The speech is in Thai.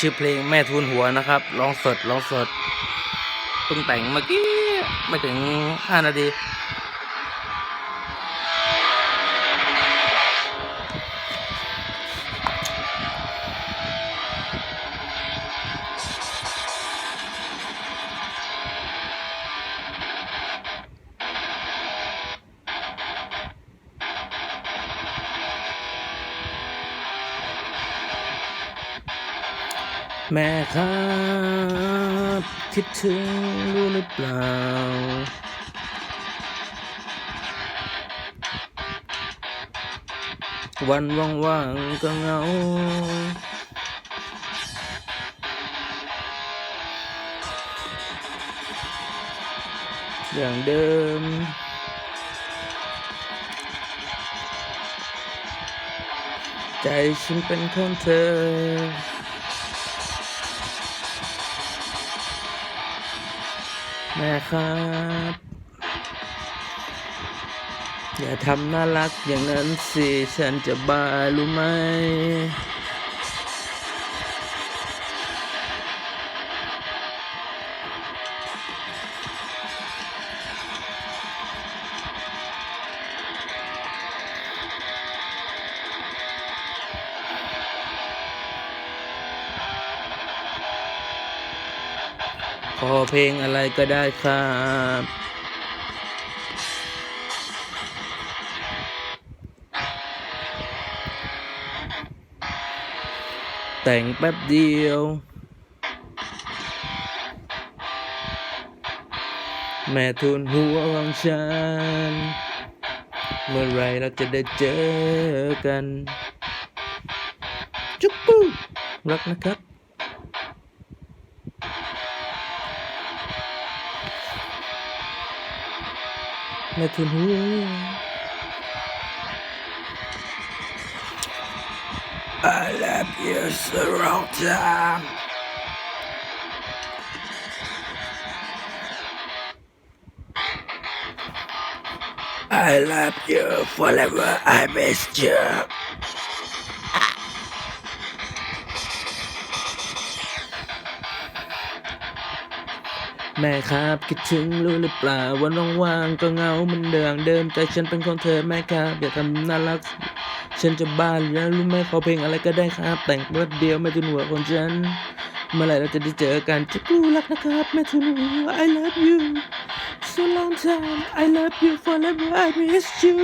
ชื่อเพลงแม่ทูนหัวนะครับร้องสดร้องสดเพิ่งแต่งเมื่อกี้ไม่ถึงห้านาที แม่ครับคิดถึงรู้หรือเปล่า วันว่างๆก็เหงา อย่างเดิมใจฉันเป็นของเธอ แม่ครับอย่าทำน่ารักอย่างนั้นสิ ฉันจะบ้ารู้ไหม ขอเพลงอะไรก็ได้ครับ แต่งแป๊บเดียว แม่ทุนหัวของฉัน เมื่อไรเราจะได้เจอกัน จุ๊บปุ๊รักนะครับ แม่ทุนหัว I love you so long time I love you forever I miss you แม่ครับคิดถึงรู้หรือเปล่าวันว่างๆก็เงาเหมันเดิมเดิมใจฉันเป็นของเธอแม่ครับอย่าทำน่ารัก ฉันจะบ้าแล้วรู้ไหมขอเพลงอะไรก็ได้ครับ แต่งแป๊บเดียวแม่ทุนหัวของฉันเมื่อไหร่เราจะได้เจอกันจะรู้รักนะครับแม่ทุนหัว I love you so long time I love you forever I miss you